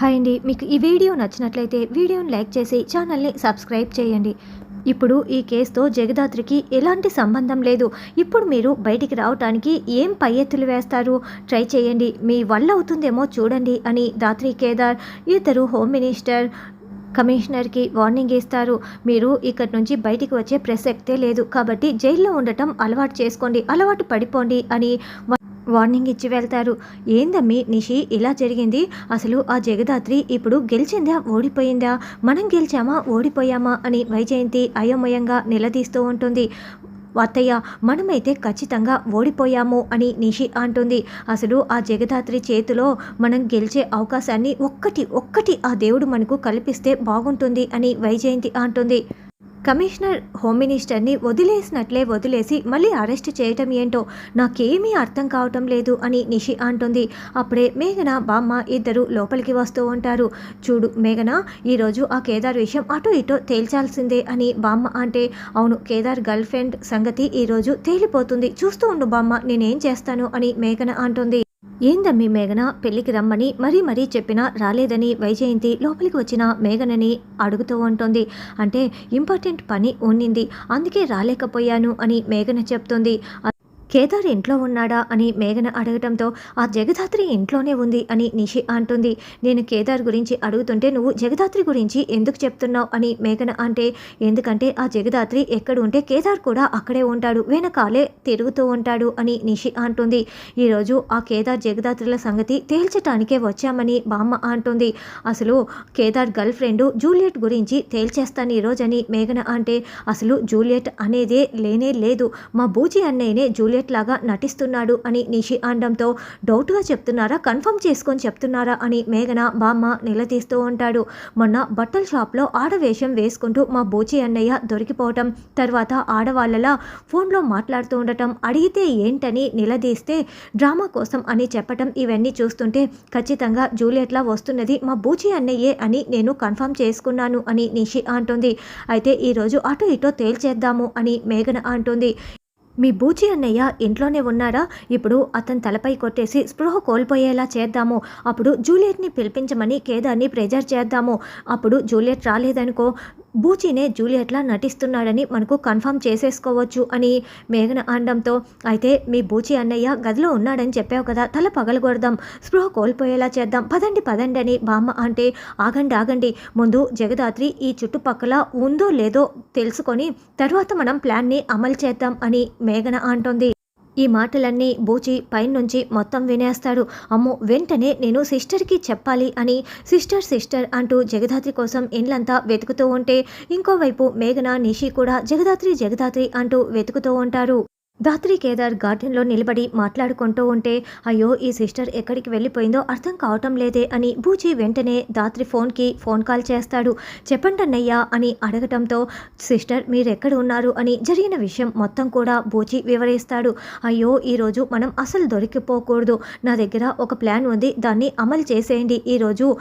Hi అండి. మీకు ఈ వీడియో నచ్చినట్లయితే వీడియోని లైక్ చేసి ఛానల్ని సబ్స్క్రైబ్ చేయండి. ఇప్పుడు ఈ కేసుతో జగదాత్రికి ఎలాంటి సంబంధం లేదు. ఇప్పుడు మీరు బయటికి రావటానికి ఏం పై ఎత్తులు వేస్తారు? ట్రై చేయండి. మీ వల్ల అవుతుందేమో చూడండి అని దాత్రి కేదార్ ఇద్దరు హోమ్ మినిస్టర్ కమిషనర్కి వార్నింగ్ ఇస్తారు. మీరు ఇక్కడి నుంచి బయటికి వచ్చే ప్రసక్తే లేదు. కాబట్టి జైల్లో ఉండటం అలవాటు చేసుకోండి. అలవాటు పడిపోండి అని వార్నింగ్ ఇచ్చి వెళ్తారు. ఏందమ్మి నిషి ఇలా జరిగింది. అసలు ఆ జగదాత్రి ఇప్పుడు గెలిచిందా ఓడిపోయిందా? మనం గెలిచామా ఓడిపోయామా అని వైజయంతి అయోమయంగా నిలదీస్తూ ఉంటుంది. అత్తయ్య మనమైతే ఖచ్చితంగా ఓడిపోయాము అని నిషి అంటుంది. అసలు ఆ జగదాత్రి చేతిలో మనం గెలిచే అవకాశాన్ని ఒక్కటి ఒక్కటి ఆ దేవుడు మనకు కల్పిస్తే బాగుంటుంది అని వైజయంతి అంటుంది. కమిషనర్ హోమ్ మినిస్టర్ని వదిలేసినట్లే వదిలేసి మళ్ళీ అరెస్ట్ చేయటం ఏంటో నాకేమీ అర్థం కావటం లేదు అని నిషి అంటుంది. అప్పుడే మేఘన బామ్మ ఇద్దరు లోపలికి వస్తూ ఉంటారు. చూడు మేఘన ఈరోజు ఆ కేదార్ విషయం అటు ఇటు తేల్చాల్సిందే అని బామ్మ అంటే అవును కేదార్ గర్ల్ ఫ్రెండ్ సంగతి ఈరోజు తేలిపోతుంది. చూస్తూ ఉండు బామ్మ నేనేం చేస్తాను అని మేఘన అంటుంది. ఏందమ్మి మేఘన? పెళ్ళికి రమ్మని మరీ మరీ చెప్పినా రాలేదని వైజయంతి లోపలికి వచ్చిన మేఘనని అడుగుతూ ఉంటుంది. అంటే ఇంపార్టెంట్ పని ఉండింది అందుకే రాలేకపోయాను అని మేఘన చెప్తుంది. కేదార్ ఇంట్లో ఉన్నాడా అని మేఘన అడగటంతో ఆ జగదాత్రి ఇంట్లోనే ఉంది అని నిషి అంటుంది. నేను కేదార్ గురించి అడుగుతుంటే నువ్వు జగదాత్రి గురించి ఎందుకు చెప్తున్నావు? అని మేఘన అంటే ఎందుకంటే ఆ జగదాత్రి ఎక్కడ ఉంటే కేదార్ కూడా అక్కడే ఉంటాడు వెనకాలే తిరుగుతూ ఉంటాడు అని నిషి అంటుంది. ఈరోజు ఆ కేదార్ జగదాత్రుల సంగతి తేల్చటానికే వచ్చామని బామ్మ అంటుంది. అసలు కేదార్ గర్ల్ ఫ్రెండ్ జూలియట్ గురించి తేల్చేస్తాను ఈరోజు అని మేఘన అంటే అసలు జూలియట్ అనేదే లేనే లేదు. మా బూజీ అన్నయ్యనే జూలియట్ లాగా నటిస్తున్నాడు అని నిషి అనడంతో డౌట్గా చెప్తున్నారా కన్ఫర్మ్ చేసుకొని చెప్తున్నారా అని మేఘన బామ్మ నిలదీస్తూ ఉంటాడు. మొన్న బట్టల షాప్లో ఆడవేషం వేసుకుంటూ మా బూచి అన్నయ్య దొరికిపోవటం తర్వాత ఆడవాళ్ళలా ఫోన్లో మాట్లాడుతూ ఉండటం అడిగితే ఏంటని నిలదీస్తే డ్రామా కోసం అని చెప్పటం ఇవన్నీ చూస్తుంటే ఖచ్చితంగా జూలియట్లా వస్తున్నది మా బూచి అన్నయ్యే అని నేను కన్ఫర్మ్ చేసుకున్నాను అని నిషి అంటుంది. అయితే ఈరోజు అటు ఇటో తేల్చేద్దాము అని మేఘన అంటుంది. మీ బూచి అన్నయ్య ఇంట్లోనే ఉన్నాడా? ఇప్పుడు అతని తలపై కొట్టేసి స్పృహ కోల్పోయేలా చేద్దాము. అప్పుడు జూలియట్ని పిలిపించమని కేదార్ని ప్రెజర్ చేద్దాము. అప్పుడు జూలియట్ రాలేదనుకో బూచినే జూలియట్లా నటిస్తున్నాడని మనకు కన్ఫర్మ్ చేసేసుకోవచ్చు అని మేఘన అనడంతో అయితే మీ బూచి అన్నయ్య గదిలో ఉన్నాడని చెప్పావు కదా తల పగలగొడదాం స్పృహ కోల్పోయేలా చేద్దాం పదండి పదండి అని బామ్మ అంటే ఆగండి ఆగండి ముందు జగదాత్రి ఈ చుట్టుపక్కల ఉందో లేదో తెలుసుకొని తర్వాత మనం ప్లాన్ని అమలు చేద్దాం అని మేఘన అంటోంది. ఈ మాటలన్నీ బూచి పైనుంచి మొత్తం వినేస్తాడు. అమ్మో వెంటనే నేను సిస్టర్కి చెప్పాలి అని సిస్టర్ సిస్టర్ అంటూ జగదాత్రి కోసం ఇండ్లంతా వెతుకుతూ ఉంటే ఇంకోవైపు మేఘన నిషి కూడా జగదాత్రి జగదాత్రి అంటూ వెతుకుతూ ఉంటారు. దాత్రి కేదార్ గార్డెన్లో నిలబడి మాట్లాడుకుంటూ ఉంటే అయ్యో ఈ సిస్టర్ ఎక్కడికి వెళ్ళిపోయిందో అర్థం కావటం లేదే అని బూచి వెంటనే దాత్రి ఫోన్కి ఫోన్ కాల్ చేస్తాడు. చెప్పండి అన్నయ్య అని అడగటంతో సిస్టర్ మీరు ఎక్కడ ఉన్నారు అని జరిగిన విషయం మొత్తం కూడా బూచి వివరిస్తాడు. అయ్యో ఈరోజు మనం అసలు దొరికిపోకూడదు. నా దగ్గర ఒక ప్లాన్ ఉంది. దాన్ని అమలు చేసేయండి. ఈరోజు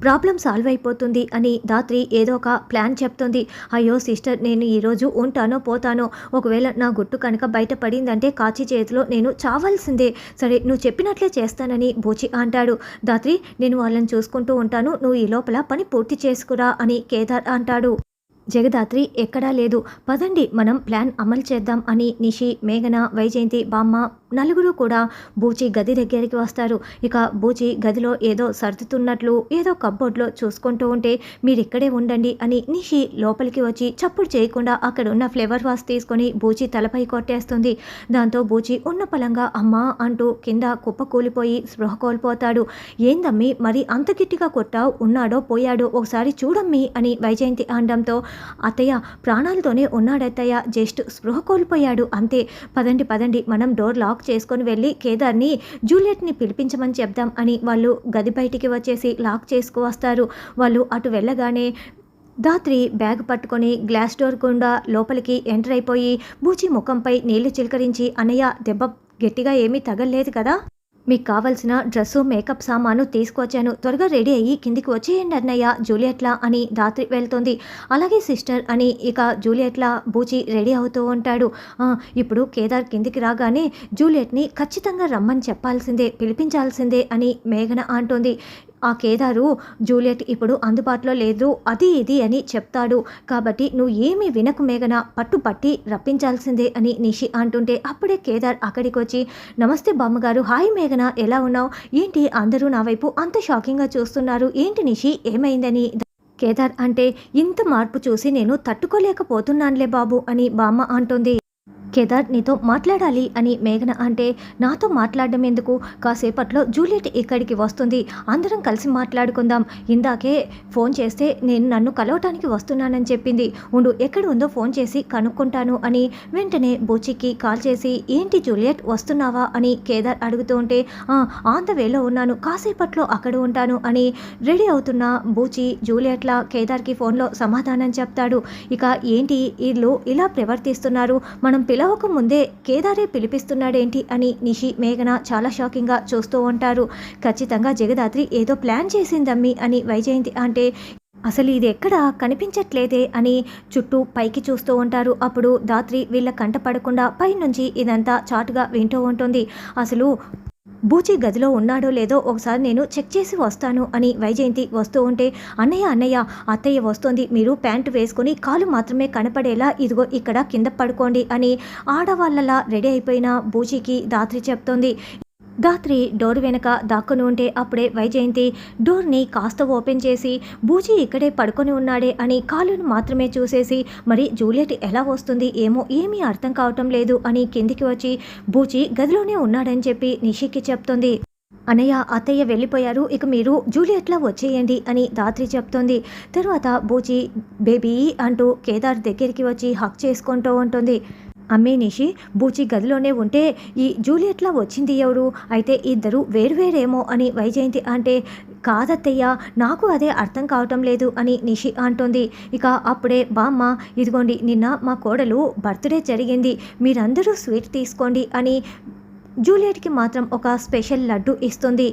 ప్రాబ్లం సాల్వ్ అయిపోతుంది అని దాత్రి ఏదో ఒక ప్లాన్ చెప్తుంది. అయ్యో సిస్టర్ నేను ఈరోజు ఉంటానో పోతానో ఒకవేళ నా గుట్టు కనుక బయట పడిందంటే కాచి చేతిలో నేను చావాల్సిందే. సరే నువ్వు చెప్పినట్లే చేస్తానని బూచి అంటాడు. దాత్రి నేను వాళ్ళని చూసుకుంటూ ఉంటాను నువ్వు ఈ లోపల పని పూర్తి చేసుకురా అని కేదార్ అంటాడు. జగదాత్రి ఎక్కడా లేదు. పదండి మనం ప్లాన్ అమలు చేద్దాం అని నిషి మేఘన వైజయంతి బామ్మ నలుగురు కూడా బూచి గది దగ్గరికి వస్తారు. ఇక బూచి గదిలో ఏదో సర్దుతున్నట్లు ఏదో కబ్బోర్డ్లో చూసుకుంటూ ఉంటే మీరు ఇక్కడే ఉండండి అని నిషి లోపలికి వచ్చి చప్పుడు చేయకుండా అక్కడ ఉన్న ఫ్లేవర్ వాస్ తీసుకొని బూచి తలపై కొట్టేస్తుంది. దాంతో బూచి ఉన్న పలంగా అమ్మా అంటూ కింద కుప్ప కూలిపోయి స్పృహ కోల్పోతాడు. ఏందమ్మి మరి అంత గట్టిగా కొట్టావు? ఉన్నాడో పోయాడో ఒకసారి చూడమ్మి అని వైజయంతి అనడంతో అత్తయ్య ప్రాణాలతోనే ఉన్నాడత్తయ్య జస్ట్ స్పృహ కోల్పోయాడు అంతే. పదండి పదండి మనం డోర్ లాక్ చేసుకొని వెళ్ళి కేదార్ని జూలియట్ని పిలిపించమని చెప్దాం అని వాళ్ళు గది బయటికి వచ్చేసి లాక్ చేసుకువస్తారు వాళ్ళు అటు వెళ్ళగానే దాత్రి బ్యాగ్ పట్టుకొని గ్లాస్ డోర్ గుండా లోపలికి ఎంటర్ అయిపోయి బూచి ముఖంపై నీళ్ళు చిలకరించి అన్నయ్య దెబ్బ గట్టిగా ఏమీ తగలలేదు కదా? మీకు కావలసిన డ్రెస్సు మేకప్ సామాను తీసుకొచ్చాను. త్వరగా రెడీ అయ్యి కిందికి వచ్చేయండి అన్నయ్య. జూలియట్లా అని దాత్రి వెళ్తుంది. అలాగే సిస్టర్ అని ఇక జూలియట్లా బూచి రెడీ అవుతూ ఉంటాడు. ఇప్పుడు కేదార్ కిందికి రాగానే జూలియట్ని ఖచ్చితంగా రమ్మని చెప్పాల్సిందే పిలిపించాల్సిందే అని మేఘన అంటుంది. ఆ కేదారు జూలియట్ ఇప్పుడు అందుబాటులో లేదు అది ఇది అని చెప్తాడు. కాబట్టి నువ్వు ఏమీ వినకు మేఘన పట్టు పట్టి రప్పించాల్సిందే అని నిషి అంటుంటే అప్పుడే కేదార్ అక్కడికి వచ్చి నమస్తే బామ్మగారు హాయ్ మేఘన ఎలా ఉన్నావు? ఏంటి అందరూ నా వైపు అంత షాకింగ్గా చూస్తున్నారు? ఏంటి నిషి ఏమైందని? కేదార్ అంటే ఇంత మార్పు చూసి నేను తట్టుకోలేకపోతున్నానులే బాబు అని బామ్మ అంటుంది. కేదార్ నీతో మాట్లాడాలి అని మేఘన అంటే నాతో మాట్లాడడం ఎందుకు? కాసేపట్లో జూలియట్ ఇక్కడికి వస్తుంది. అందరం కలిసి మాట్లాడుకుందాం. ఇందాకే ఫోన్ చేస్తే నేను నన్ను కలవటానికి వస్తున్నానని చెప్పింది. ఉండు ఎక్కడ ఉందో ఫోన్ చేసి కనుక్కుంటాను అని వెంటనే బూచికి కాల్ చేసి ఏంటి జూలియట్ వస్తున్నావా? అని కేదార్ అడుగుతూ ఉంటే ఆన్ ద వేలో ఉన్నాను. కాసేపట్లో అక్కడ ఉంటాను అని రెడీ అవుతున్న బూచి జూలియట్ల కేదార్కి ఫోన్లో సమాధానం చెప్తాడు. ఇక ఏంటి? వీళ్ళు ఇలా ప్రవర్తిస్తున్నారు. మనం పిలవక ముందే కేదారే పిలిపిస్తున్నాడేంటి అని నిషి మేఘన చాలా షాకింగ్గా చూస్తూ ఉంటారు. ఖచ్చితంగా జగదాత్రి ఏదో ప్లాన్ చేసిందమ్మి అని వైజయంతి అంటే అసలు ఇది ఎక్కడ? కనిపించట్లేదే అని చుట్టూ పైకి చూస్తూ ఉంటారు. అప్పుడు దాత్రి వీళ్ళ కంట పడకుండా పైనుంచి ఇదంతా చాటుగా వింటూ ఉంటుంది. అసలు బూచి గదిలో ఉన్నాడో లేదో ఒకసారి నేను చెక్ చేసి వస్తాను అని వైజయంతి వస్తూ ఉంటే అన్నయ్య అన్నయ్య అత్తయ్య వస్తోంది. మీరు ప్యాంటు వేసుకొని కాలు మాత్రమే కనపడేలా ఇదిగో ఇక్కడ కింద పడుకోండి అని ఆడవాళ్ళలా రెడీ అయిపోయిన బూచికి దాత్రి చెప్తోంది. దాత్రి డోర్ వెనక దాక్కుని ఉంటే అప్పుడే వైజయంతి డోర్ని కాస్త ఓపెన్ చేసి బూజీ ఇక్కడే పడుకొని ఉన్నాడే అని కాలును మాత్రమే చూసేసి మరి జూలియట్ ఎలా వస్తుంది? ఏమో ఏమీ అర్థం కావటం లేదు అని కిందికి వచ్చి బూచి గదిలోనే ఉన్నాడని చెప్పి నిషికి చెప్తుంది. అనయ్య అత్తయ్య వెళ్ళిపోయారు. ఇక మీరు జూలియట్లా వచ్చేయండి అని దాత్రి చెప్తుంది. తర్వాత బూచి బేబీ అంటూ కేదార్ దగ్గరికి వచ్చి హక్ చేసుకుంటూ ఉంటుంది. అమ్మే నిషి బూచి గదిలోనే ఉంటే ఈ జూలియట్లా వచ్చింది ఎవరు? అయితే ఇద్దరు వేరువేరేమో అని వైజయంతి అంటే కాదత్తయ్య నాకు అదే అర్థం కావటం లేదు అని నిషి అంటుంది. ఇక అప్పుడే బామ్మ ఇదిగోండి నిన్న మా కోడలు బర్త్డే జరిగింది మీరందరూ స్వీట్ తీసుకోండి అని జూలియట్కి మాత్రం ఒక స్పెషల్ లడ్డు ఇస్తుంది.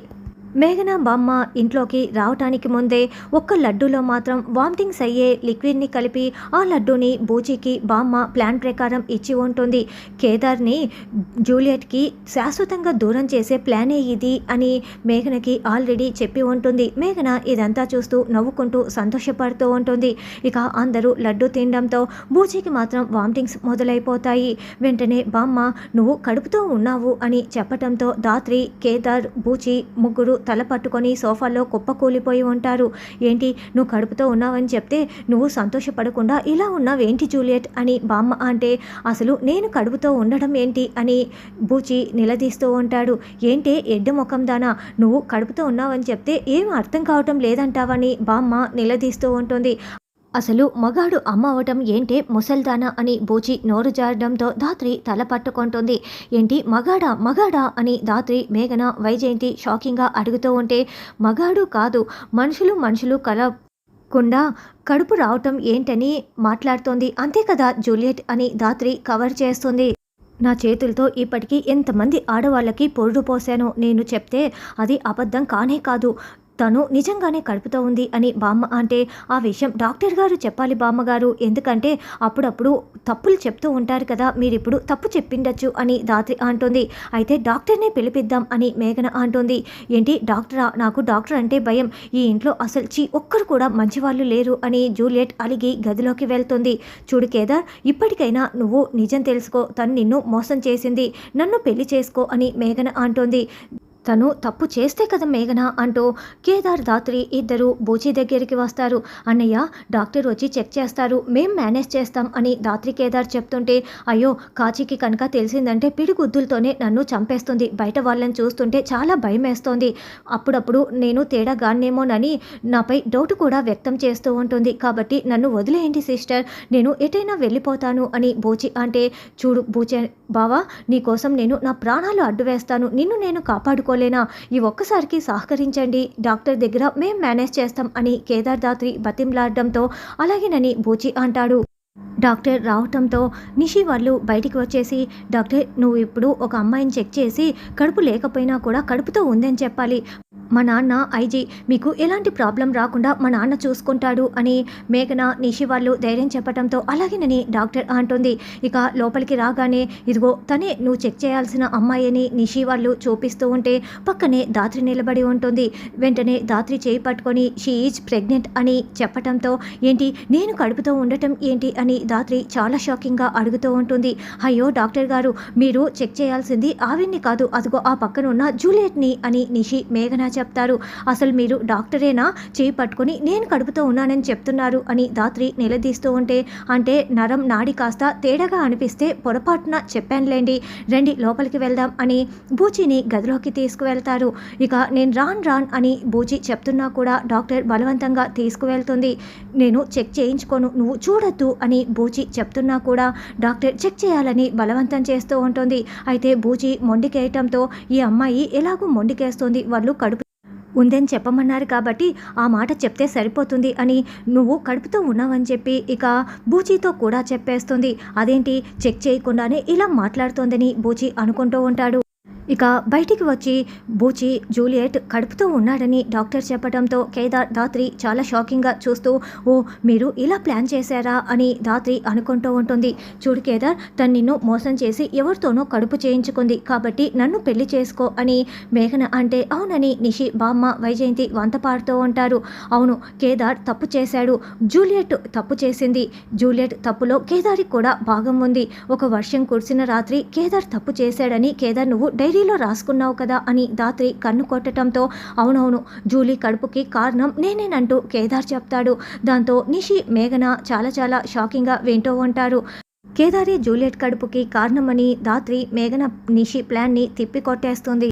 మేఘన బామ్మ ఇంట్లోకి రావటానికి ముందే ఒక్క లడ్డూలో మాత్రం వామిటింగ్స్ అయ్యే లిక్విడ్ని కలిపి ఆ లడ్డూని బూచికి బామ్మ ప్లాన్ ప్రకారం ఇచ్చి ఉంటుంది. కేదార్ని జూలియట్కి శాశ్వతంగా దూరం చేసే ప్లానే ఇది అని మేఘనకి ఆల్రెడీ చెప్పి ఉంటుంది. మేఘన ఇదంతా చూస్తూ నవ్వుకుంటూ సంతోషపడుతూ ఉంటుంది. ఇక అందరూ లడ్డు తినడంతో బూచికి మాత్రం వామిటింగ్స్ మొదలైపోతాయి. వెంటనే బామ్మ నువ్వు కడుపుతో ఉన్నావు అని చెప్పటంతో దాత్రి కేదార్ బూచి ముగ్గురు తల పట్టుకొని సోఫాలో కుప్పకూలిపోయి ఉంటారు. ఏంటి? నువ్వు కడుపుతో ఉన్నావని చెప్తే నువ్వు సంతోషపడకుండా ఇలా ఉన్నావేంటి జూలియట్? అని బామ్మ అంటే అసలు నేను కడుపుతో ఉండడం ఏంటి? అని బూచి నిలదీస్తూ ఉంటాడు. ఏంటే? ఎడ్డ ముఖం దానా నువ్వు కడుపుతో ఉన్నావని చెప్తే ఏం అర్థం కావటం లేదంటావని బామ్మ నిలదీస్తూ ఉంటుంది. అసలు మగాడు అమ్మ అవటం ఏంటే ముసల్దానా అని బూచి నోరు జారడంతో ధాత్రి తల పట్టుకుంటుంది. ఏంటి మగాడా మగాడా అని ధాత్రి మేఘన వైజయంతి షాకింగ్గా అడుగుతూ ఉంటే మగాడు కాదు మనుషులు మనుషులు కలకుండా కడుపు రావటం ఏంటని మాట్లాడుతోంది. అంతే కదా జూలియట్ అని ధాత్రి కవర్ చేస్తుంది. నా చేతులతో ఇప్పటికీ ఎంతమంది ఆడవాళ్ళకి పొరుడు పోసానో నేను చెప్తే అది అబద్ధం కానే కాదు. తను నిజంగానే కడుపుతో ఉంది అని బామ్మ అంటే ఆ విషయం డాక్టర్ గారు చెప్పాలి బామ్మగారు. ఎందుకంటే అప్పుడప్పుడు తప్పులు చెప్తూ ఉంటారు కదా మీరు ఇప్పుడు తప్పు చెప్పిండొచ్చు అని దాత్రి అంటుంది. అయితే డాక్టర్నే పిలిపిద్దాం అని మేఘన అంటుంది. ఏంటి డాక్టరా? నాకు డాక్టర్ అంటే భయం. ఈ ఇంట్లో అసలు చీ ఒక్కరు కూడా మంచివాళ్ళు లేరు అని జూలియట్ అలిగి గదిలోకి వెళ్తుంది. చూడు కేదార్ ఇప్పటికైనా నువ్వు నిజం తెలుసుకో. తను నిన్ను మోసం చేసింది. నన్ను పెళ్ళి చేసుకో అని మేఘన అంటుంది. తను తప్పు చేస్తే కదా మేఘన అంటూ కేదార్ దాత్రి ఇద్దరు బూచి దగ్గరికి వస్తారు. అన్నయ్య డాక్టర్ వచ్చి చెక్ చేస్తారు. మేం మేనేజ్ చేస్తాం అని దాత్రి కేదార్ చెప్తుంటే అయ్యో కాచికి కనుక తెలిసిందంటే పిడిగుద్దులతోనే నన్ను చంపేస్తుంది. బయట వాళ్ళని చూస్తుంటే చాలా భయం వేస్తోంది అప్పుడప్పుడు నేను తేడాగాన్నేమోనని నాపై డౌట్ కూడా వ్యక్తం చేస్తూ ఉంటుంది. కాబట్టి నన్ను వదిలేయండి సిస్టర్ నేను ఎటైనా వెళ్ళిపోతాను అని బూచి అంటే చూడు బూచే బావా నీకోసం నేను నా ప్రాణాలు అడ్డు వేస్తాను నిన్ను నేను కాపాడుకో కాపాడుకోలేనా ఈ ఒక్కసారికి సహకరించండి. డాక్టర్ దగ్గర మేం మేనేజ్ చేస్తాం అని కేదార్ దాత్రి బతింలాడడంతో అలాగేనని బూచి అంటాడు. డాక్టర్ రావటంతో నిషి వాళ్ళు బయటికి వచ్చేసి డాక్టర్ నువ్వు ఇప్పుడు ఒక అమ్మాయిని చెక్ చేసి కడుపు లేకపోయినా కూడా కడుపుతో ఉందని చెప్పాలి. మా నాన్న ఐజీ మీకు ఎలాంటి ప్రాబ్లం రాకుండా మా నాన్న చూసుకుంటాడు అని మేఘన నిషి వాళ్ళు ధైర్యం చెప్పడంతో అలాగేనని డాక్టర్ అంటుంది. ఇక లోపలికి రాగానే ఇదిగో తనే నువ్వు చెక్ చేయాల్సిన అమ్మాయి అని నిషి వాళ్ళు చూపిస్తూ ఉంటే పక్కనే దాత్రి నిలబడి ఉంటుంది. వెంటనే దాత్రి చేయి పట్టుకొని షీ ఈజ్ ప్రెగ్నెంట్ అని చెప్పటంతో ఏంటి నేను కడుపుతో ఉండటం ఏంటి? అని దాత్రి చాలా షాకింగ్గా అడుగుతూ ఉంటుంది. అయ్యో డాక్టర్ గారు మీరు చెక్ చేయాల్సింది ఆవిడ్ని కాదు అదిగో ఆ పక్కన ఉన్న జూలియట్ని అని నిషి మేఘన చెప్తారు. అసలు మీరు డాక్టరేనా? చేయి పట్టుకొని నేను కడుపుతో ఉన్నానని చెప్తున్నారు అని దాత్రి నిలదీస్తూ ఉంటే అంటే నరం నాడి కాస్త తేడాగా అనిపిస్తే పొరపాటున చెప్పానులేండి రండి లోపలికి వెళ్దాం అని బూచిని గదిలోకి తీసుకువెళ్తారు. ఇక నేను రాన్ రాన్ అని బూచి చెప్తున్నా కూడా డాక్టర్ బలవంతంగా తీసుకువెళ్తుంది. నేను చెక్ చేయించుకోను నువ్వు చూడొద్దు అని బూచి చెప్తున్నా కూడా డాక్టర్ చెక్ చేయాలని బలవంతం చేస్తూ ఉంటుంది. అయితే బూచి మొండికేయటంతో ఈ అమ్మాయి ఎలాగూ మొండికేస్తుంది వాళ్ళు కడుపు ఉందని చెప్పమన్నారు కాబట్టి ఆ మాట చెప్తే సరిపోతుంది అని నువ్వు కడుపుతో ఉన్నావని చెప్పి ఇక బూచీతో కూడా చెప్పేస్తుంది. అదేంటి? చెక్ చేయకుండానే ఇలా మాట్లాడుతోందని బూచి అనుకుంటూ ఉంటాడు. ఇక బయటికి వచ్చి బూచి జూలియట్ కడుపుతో ఉన్నాడని డాక్టర్ చెప్పడంతో కేదార్ దాత్రి చాలా షాకింగ్గా చూస్తూ ఓ మీరు ఇలా ప్లాన్ చేశారా? అని దాత్రి అనుకుంటూ ఉంటుంది. చూడు కేదార్ తను నిన్ను మోసం చేసి ఎవరితోనో కడుపు చేయించుకుంది కాబట్టి నన్ను పెళ్ళి చేసుకో అని మేఘన అంటే అవునని నిషి బామ్మ వైజయంతి వంత పాడుతూ ఉంటారు. అవును కేదార్ తప్పు చేశాడు. జూలియట్ తప్పు చేసింది. జూలియట్ తప్పులో కేదార్కి కూడా భాగం ఉంది. ఒక వర్షం కురిసిన రాత్రి కేదార్ తప్పు చేశాడని కేదార్ నువ్వు డైరీలో రాసుకున్నావు కదా అని దాత్రి కన్ను కొట్టడంతో అవునవును జూలీ కడుపుకి కారణం నేనేనంటూ కేదార్ చెప్తాడు. దాంతో నిషి మేఘన చాలా చాలా షాకింగ్గా వింటూ ఉంటారు. కేదారి జూలియట్ కడుపుకి కారణమని దాత్రి మేఘన నిషి ప్లాన్ని తిప్పికొట్టేస్తుంది